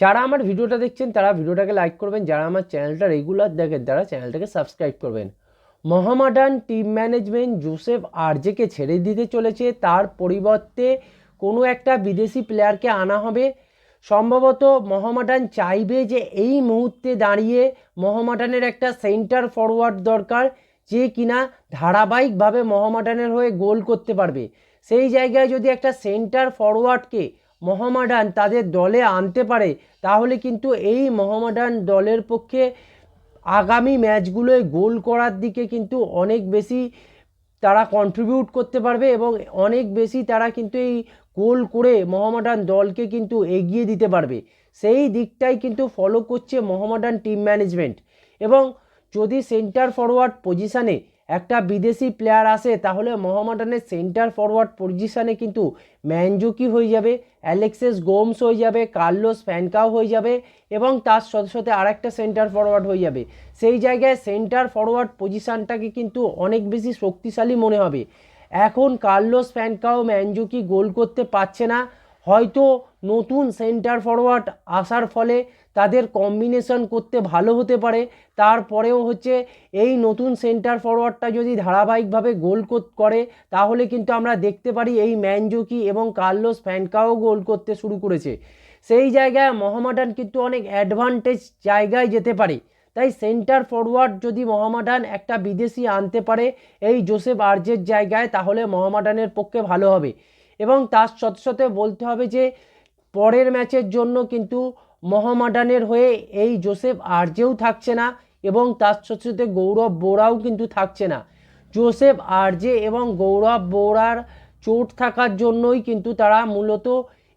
যারা আমার ভিডিওটা দেখছেন, তারা ভিডিওটাকে লাইক করবেন। যারা আমার চ্যানেলটা রেগুলার দেখেন, তারা চ্যানেলটাকে সাবস্ক্রাইব করবেন। মহামাডান টিম ম্যানেজমেন্ট জোসেফ আরজেকে ছেড়ে দিতে চলেছে। তার পরিবর্তে কোনো একটা বিদেশি প্লেয়ারকে আনা হবে। সম্ভবত মহামাডান চাইবে যে এই মুহূর্তে দাঁড়িয়ে মোহামেডানের একটা সেন্টার ফরওয়ার্ড দরকার, যে কিনা ধারাবাহিকভাবে মোহামেডানের হয়ে গোল করতে পারবে। সেই জায়গায় যদি একটা সেন্টার ফরওয়ার্ডকে মোহামেডান তাদের দলে আনতে পারে, তাহলে কিন্তু এই মোহামেডান দলের পক্ষে আগামী ম্যাচগুলোয় গোল করার দিকে কিন্তু অনেক বেশি তারা কন্ট্রিবিউট করতে পারবে এবং অনেক বেশি তারা কিন্তু এই গোল করে মোহামেডান দলকে কিন্তু এগিয়ে দিতে পারবে। সেই দিকটাই কিন্তু ফলো করছে মোহামেডান টিম ম্যানেজমেন্ট এবং যদি সেন্টার ফরওয়ার্ড পজিশানে একটা বিদেশি প্লেয়ার আসে, তাহলে মোহামেডানের সেন্টার ফরওয়ার্ড পজিশানে কিন্তু ম্যানজুকি হয়ে যাবে, অ্যালেক্সেস গোমস হয়ে যাবে, কার্লোস ফ্যানকাও হয়ে যাবে এবং তার সাথে সাথে আরেকটা সেন্টার ফরওয়ার্ড হয়ে যাবে। সেই জায়গায় সেন্টার ফরওয়ার্ড পজিশানটাকে কিন্তু অনেক বেশি শক্তিশালী মনে হবে। এখন কার্লোস ফ্যানকাও ম্যানজুকি গোল করতে পারছে না হয়তো নতুন সেন্টার ফরওয়ার্ড আসার ফলে তাদের কম্বিনেশন করতে ভালো হতে পারে। তারপরেও হচ্ছে এই নতুন সেন্টার ফরওয়ার্ডটা যদি ধারাবাহিকভাবে গোল করে তাহলে কিন্তু আমরা দেখতে পারি এই ম্যানজুকি এবং কার্লোস ফ্যানকাও গোল করতে শুরু করেছে। সেই জায়গায় মহামাডান কিন্তু অনেক অ্যাডভান্টেজ জায়গায় যেতে পারে। তাই সেন্টার ফরওয়ার্ড যদি মহামাডান একটা বিদেশি আনতে পারে, এই জোসেফ আর্জের জায়গায়, তাহলে মহামাডানের পক্ষে ভালো হবে। এবং তার সাথে সাথে বলতে হবে যে পরের ম্যাচের জন্য কিন্তু মোহামেডানের হয়ে এই জোসেফ আর্জেও থাকছে না এবং তার সাথে সাথে গৌরব বোরাও কিন্তু থাকছে না। জোসেফ আরজে এবং গৌরব বোরার চোট থাকার জন্যই কিন্তু তারা মূলত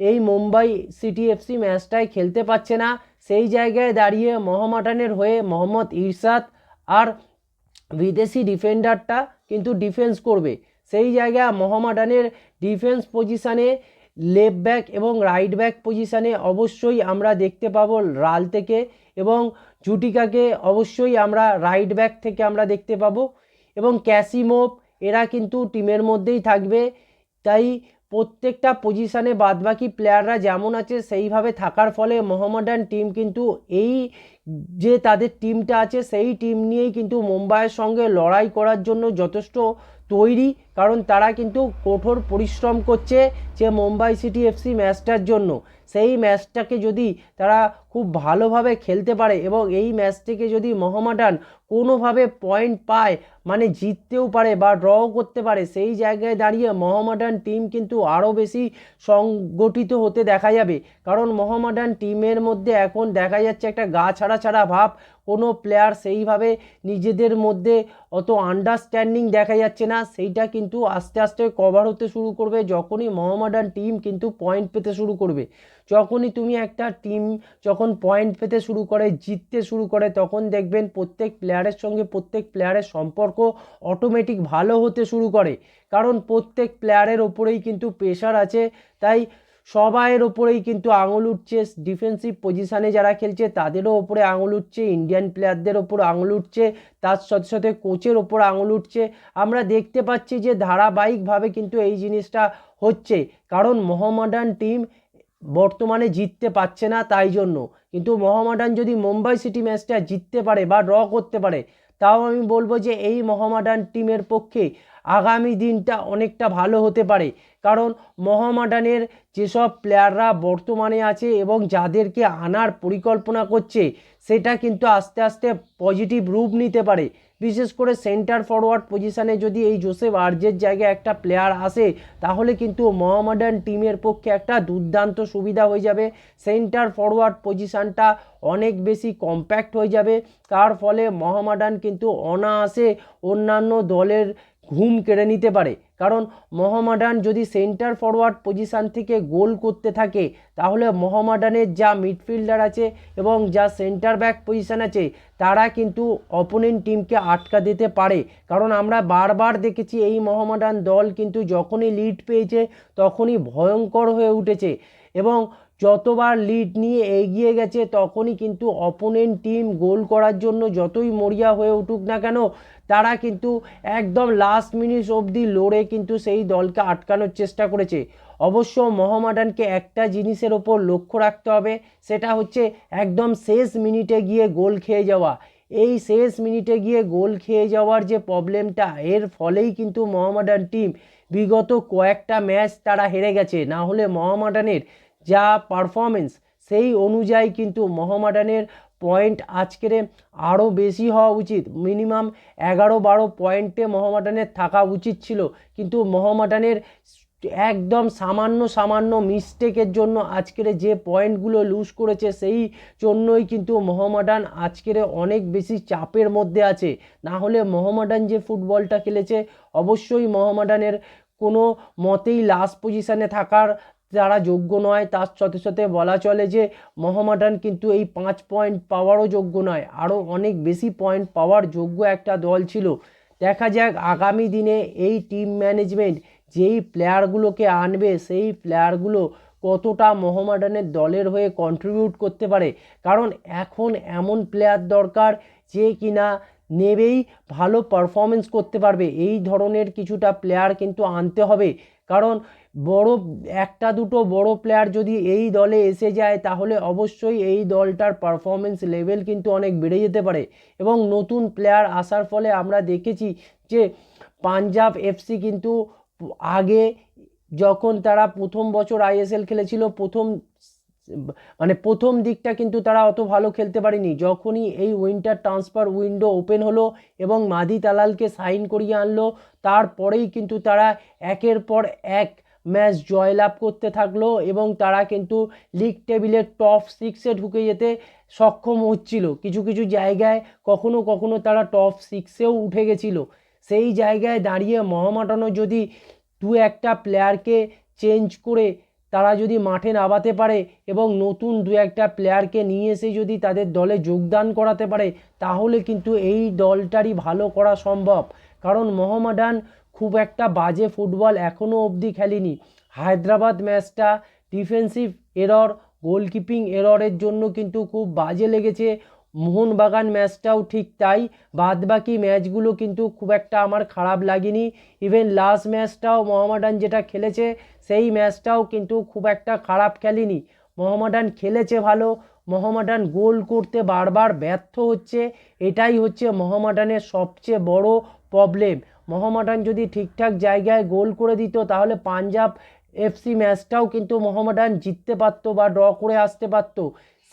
এই মুম্বাই সিটি এফসি ম্যাচটায় খেলতে পারছে না। সেই জায়গায় দাঁড়িয়ে মোহামেডানের হয়ে মোহাম্মদ ইরশাদ আর বিদেশি ডিফেন্ডারটা কিন্তু ডিফেন্স করবে। সেই জায়গায় মোহামেডানের ডিফেন্স পজিশানে লেফট ব্যাক এবং রাইট ব্যাক পজিশানে অবশ্যই আমরা দেখতে পাবো রাল থেকে এবং জুটিকাকে অবশ্যই আমরা রাইট ব্যাক থেকে আমরা দেখতে পাবো এবং ক্যাসিমোভ এরা কিন্তু টিমের মধ্যেই থাকবে। তাই প্রত্যেকটা পজিশানে বাদবাকি প্লেয়াররা যেমন আছে সেইভাবে থাকার ফলে মোহামেডান টিম কিন্তু এই যে তাদের টিমটা আছে, সেই টিম নিয়েই কিন্তু মুম্বাইয়ের সঙ্গে লড়াই করার জন্য যথেষ্ট তৈরি। কারণ তারা কিন্তু কঠোর পরিশ্রম করছে যে মুম্বাই সিটি এফসি ম্যাচটার জন্য। সেই ম্যাচটাকে যদি তারা খুব ভালোভাবে খেলতে পারে এবং এই ম্যাচ থেকে যদি মোহামেডান কোনোভাবে পয়েন্ট পায় মানে জিততেও পারে বা ড্রও করতে পারে, সেই জায়গায় দাঁড়িয়ে মোহামেডান টিম কিন্তু আরও বেশি সংগঠিত হতে দেখা যাবে। কারণ মোহামেডান টিমের মধ্যে এখন দেখা যাচ্ছে একটা গা ছাড়া ছাড়া ছাড়া ভাব, কোনো প্লেয়ার সেইভাবে নিজেদের মধ্যে অত আন্ডারস্ট্যান্ডিং দেখা যাচ্ছে না। সেইটা কিন্তু আস্তে আস্তে কভার হতে শুরু করবে, যখনই মোহামেডান টিম কিন্তু পয়েন্ট পেতে শুরু করবে। যখনই তুমি একটা টিম যখন পয়েন্ট পেতে শুরু করে, জিততে শুরু করে, তখন দেখবেন প্রত্যেক প্লেয়ারের সঙ্গে প্রত্যেক প্লেয়ারের সম্পর্ক অটোমেটিক ভালো হতে শুরু করে। কারণ প্রত্যেক প্লেয়ারের ওপরেই কিন্তু প্রেশার আছে। তাই সবাইয়ের ওপরেই কিন্তু আঙুল উঠছে। ডিফেন্সিভ পজিশানে যারা খেলছে, তাদেরও ওপরে আঙুল উঠছে। ইন্ডিয়ান প্লেয়ারদের ওপর আঙুল উঠছে। তার সাথে সাথে কোচের ওপর আঙুল উঠছে। আমরা দেখতে পাচ্ছি যে ধারাবাহিকভাবে কিন্তু এই জিনিসটা হচ্ছে। কারণ মোহামেডান টিম বর্তমানে জিততে পারছে না তাই জন্য। কিন্তু মোহামেডান যদি মুম্বাই সিটি ম্যাচটা জিততে পারে বা ড্র করতে পারে, তাও আমি বলব যে এই মোহামেডান টিমের পক্ষে আগামী দিনটা অনেকটা ভালো হতে পারে। কারণ মহামাডানের যেসব প্লেয়াররা বর্তমানে আছে এবং যাদেরকে আনার পরিকল্পনা করছে, সেটা কিন্তু আস্তে আস্তে পজিটিভ রূপ নিতে পারে। বিশেষ করে সেন্টার ফরওয়ার্ড পজিশানে যদি এই জোসেফ আর্জের জায়গায় একটা প্লেয়ার আসে, তাহলে কিন্তু মোহামেডান টিমের পক্ষে একটা দুর্দান্ত সুবিধা হয়ে যাবে। সেন্টার ফরওয়ার্ড পজিশানটা অনেক বেশি কম্প্যাক্ট হয়ে যাবে। তার ফলে মহামাডান কিন্তু অনায়াসে অন্যান্য দলের ঘুম কেড়ে নিতে পারে। কারণ মোহামেডান যদি সেন্টার ফরওয়ার্ড পজিশান থেকে গোল করতে থাকে, তাহলে মোহামেডানের যা মিডফিল্ডার আছে এবং যা সেন্টার ব্যাক পজিশান আছে, তারা কিন্তু অপোনেন্ট টিমকে আটকা দিতে পারে। কারণ আমরা বারবার দেখেছি এই মোহামেডান দল কিন্তু যখনই লিড পেয়েছে, তখনই ভয়ঙ্কর হয়ে উঠেছে এবং যতবার লিড নিয়ে এগিয়ে গেছে, তখনই কিন্তু অপোনেন্ট টিম গোল করার জন্য যতই মরিয়া হয়ে উঠুক না কেন তারা কিন্তু একদম লাস্ট মিনিট অবধি লড়ে কিন্তু সেই দলকে আটকানোর চেষ্টা করেছে। অবশ্য মোহামেডানকে একটা জিনিসের ওপর লক্ষ্য রাখতে হবে, সেটা হচ্ছে একদম শেষ মিনিটে গিয়ে গোল খেয়ে যাওয়া। এই শেষ মিনিটে গিয়ে গোল খেয়ে যাওয়ার যে প্রবলেমটা এর ফলেই কিন্তু মোহামেডান টিম বিগত কয়েকটা ম্যাচ তারা হেরে গেছে। না হলে মোহামেডানের যা পারফরমেন্স সেই অনুযায়ী কিন্তু মোহামেডানের পয়েন্ট আজকের আরও বেশি হওয়া উচিত। মিনিমাম এগারো বারো পয়েন্টে মোহামেডানের থাকা উচিত ছিল। কিন্তু মোহামেডানের একদম সামান্য সামান্য মিস্টেকের জন্য আজকের যে পয়েন্টগুলো লুজ করেছে, সেই জন্যই কিন্তু মোহামেডান আজকের অনেক বেশি চাপের মধ্যে আছে। না হলে মোহামেডান যে ফুটবলটা খেলেছে, অবশ্যই মোহামেডানের কোনো মতেই লাস্ট পজিশানে থাকার যারা যোগ্য নয়, তার সাথে সাথে বলা চলে যে মোহামেডান কিন্তু এই পাঁচ পয়েন্ট পাওয়ারও যোগ্য নয়। আরও অনেক বেশি পয়েন্ট পাওয়ার যোগ্য একটা দল ছিল। দেখা যাক আগামী দিনে এই টিম ম্যানেজমেন্ট যেই প্লেয়ারগুলোকে আনবে, সেই প্লেয়ারগুলো কতটা মোহামেডানের দলের হয়ে কন্ট্রিবিউট করতে পারে। কারণ এখন এমন প্লেয়ার দরকার যে কিনা নেবেই ভালো পারফরমেন্স করতে পারবে। এই ধরনের কিছুটা প্লেয়ার কিন্তু আনতে হবে। কারণ বড়, একটা দুটো বড় প্লেয়ার যদি এই দলে এসে যায়, তাহলে অবশ্যই এই দলটার পারফরমেন্স লেভেল কিন্তু অনেক বেড়ে যেতে পারে। এবং নতুন প্লেয়ার আসার ফলে আমরা দেখেছি যে পাঞ্জাব এফসি কিন্তু আগে যখন তারা প্রথম বছর আইএসএল খেলেছিল, প্রথম মানে প্রথম দিকটা কিন্তু তারা অত ভালো খেলতে পারেনি। যখনই এই উইন্টার ট্রান্সফার উইন্ডো ওপেন হলো এবং মাদি তালালকে সাইন করিয়ে আনলো, তারপরেই কিন্তু তারা একের পর এক ম্যাচ জয়লাভ করতে থাকল এবং তারা কিন্তু লিগ টেবিলের টপ সিক্সে ঢুকে যেতে সক্ষম হচ্ছিল। কিছু কিছু জায়গায় কখনো কখনো তারা টপ সিক্সেও উঠে গেছিল। সেই জায়গায় দাঁড়িয়ে মহামাটানো যদি দু একটা প্লেয়ারকে চেঞ্জ করে তারা যদি মাঠে নামাতে পারে এবং নতুন দু একটা প্লেয়ারকে নিয়ে এসে যদি তাদের দলে যোগদান করাতে পারে, তাহলে কিন্তু এই দলটারই ভালো করা সম্ভব। কারণ মোহামেডান খুব একটা বাজে ফুটবল এখনও অবধি খেলেনি। হায়দ্রাবাদ ম্যাচটা ডিফেন্সিভ এরর গোলকিপিং এররের জন্য কিন্তু খুব বাজে লেগেছে। মোহনবাগান ম্যাচটাও ঠিক তাই, বাদবাকি ম্যাচগুলো কিন্তু খুব একটা আমার খারাপ লাগেনি। ইভেন লাস্ট ম্যাচটাও মোহামেডান যেটা খেলেছে, সেই ম্যাচটাও কিন্তু খুব একটা খারাপ খেলেনি। মোহামেডান খেলেছে ভালো মোহামেডান গোল করতে বারবার ব্যর্থ হচ্ছে, এটাই হচ্ছে মোহামেডানের সবচেয়ে বড় প্রবলেম মোহামেডান যদি ঠিকঠাক জায়গায় গোল করে দিত, তাহলে পাঞ্জাব এফসি ম্যাচটাও কিন্তু মোহামেডান জিততে পারতো বা ড্র করে আসতে পারতো।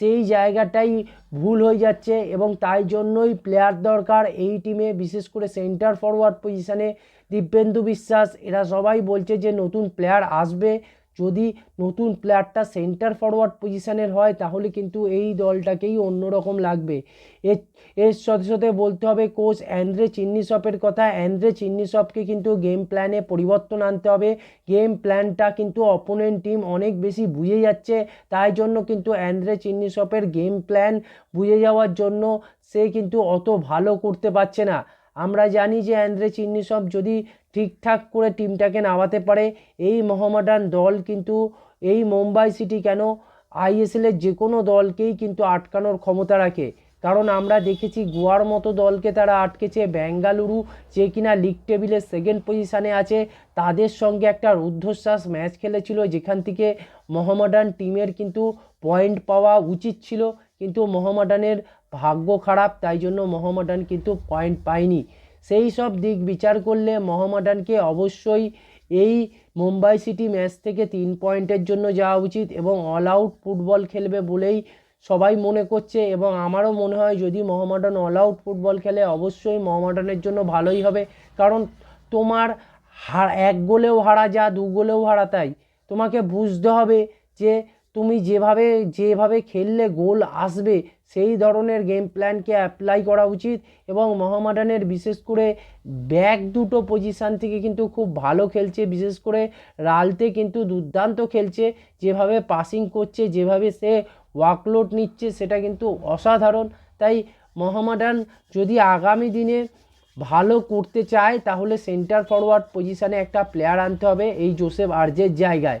সেই জায়গাটাই ভুল হয়ে যাচ্ছে এবং তাই জন্যই প্লেয়ার দরকার এই টিমে বিশেষ করে সেন্টার ফরওয়ার্ড পজিশানে দিব্যেন্দু বিশ্বাস। এরা সবাই বলছে যে নতুন প্লেয়ার আসবে। যদি নতুন প্লেয়ারটা সেন্টার ফরওয়ার্ড পজিশানের হয়, তাহলে কিন্তু এই দলটাকেই অন্যরকম লাগবে। এর এর সাথে সাথে বলতে হবে কোচ অ্যান্ড্রে চিন্নিসপের কথা। অ্যান্ড্রে চিন্নিসপকে কিন্তু গেম প্ল্যানে পরিবর্তন আনতে হবে। গেম প্ল্যানটা কিন্তু অপোনেন্ট টিম অনেক বেশি বুঝে যাচ্ছে। তাই জন্য কিন্তু অ্যান্ড্রে চিন্নিসপের গেম প্ল্যান বুঝে যাওয়ার জন্য সে কিন্তু অত ভালো করতে পারছে না। আমরা জানি যে অ্যান্ড্রে চিন্নিসপ যদি ঠিকঠাক করে টিমটাকে নামাতে পারে। এই মোহামেডান দল কিন্তু এই মুম্বাই সিটি কেন? আইএসএলের যে কোনো দলকেই কিন্তু আটকানোর ক্ষমতা রাখে। কারণ আমরা দেখেছি গোয়ার মতো দলকে তারা আটকেছে। বেঙ্গালুরু যে কিনা লিগ টেবিলের সেকেন্ড পজিশানে আছে। তাদের সঙ্গে একটা রুদ্ধশ্বাস ম্যাচ খেলেছিল। যেখান থেকে মোহামেডান টিমের কিন্তু পয়েন্ট পাওয়া উচিত ছিল। কিন্তু মোহামেডানের ভাগ্য খারাপ। তাই জন্য মোহামেডান কিন্তু পয়েন্ট পায়নি। সেই সব দিক বিচার করলে মোহামেডানকে অবশ্যই এই মুম্বাই সিটি ম্যাচ থেকে তিন পয়েন্টের জন্য যাওয়া উচিত এবং অল আউট ফুটবল খেলবে বলেই সবাই মনে করছে এবং আমারও মনে হয় যদি মোহামেডান অল আউট ফুটবল খেলে অবশ্যই মোহামেডানের জন্য ভালোই হবে। কারণ তোমার এক গোলেও হারা যা, দু গোলেও হারা তাই। তোমাকে বুঝতে হবে যে তুমি যেভাবে যেভাবে খেললে গোল আসবে, সেই ধরনের গেম প্ল্যানকে অ্যাপ্লাই করা উচিত এবং মোহামেডানের বিশেষ করে ব্যাক দুটো পজিশান থেকে কিন্তু খুব ভালো খেলছে। বিশেষ করে রালতে কিন্তু দুর্দান্ত খেলছে। যেভাবে পাসিং করছে, যেভাবে সে ওয়ার্কলোড নিচ্ছে, সেটা কিন্তু অসাধারণ। তাই মোহামেডান যদি আগামী দিনে ভালো করতে চায়, তাহলে সেন্টার ফরওয়ার্ড পজিশানে একটা প্লেয়ার আনতে হবে, এই জোসেফ আর্জের জায়গায়।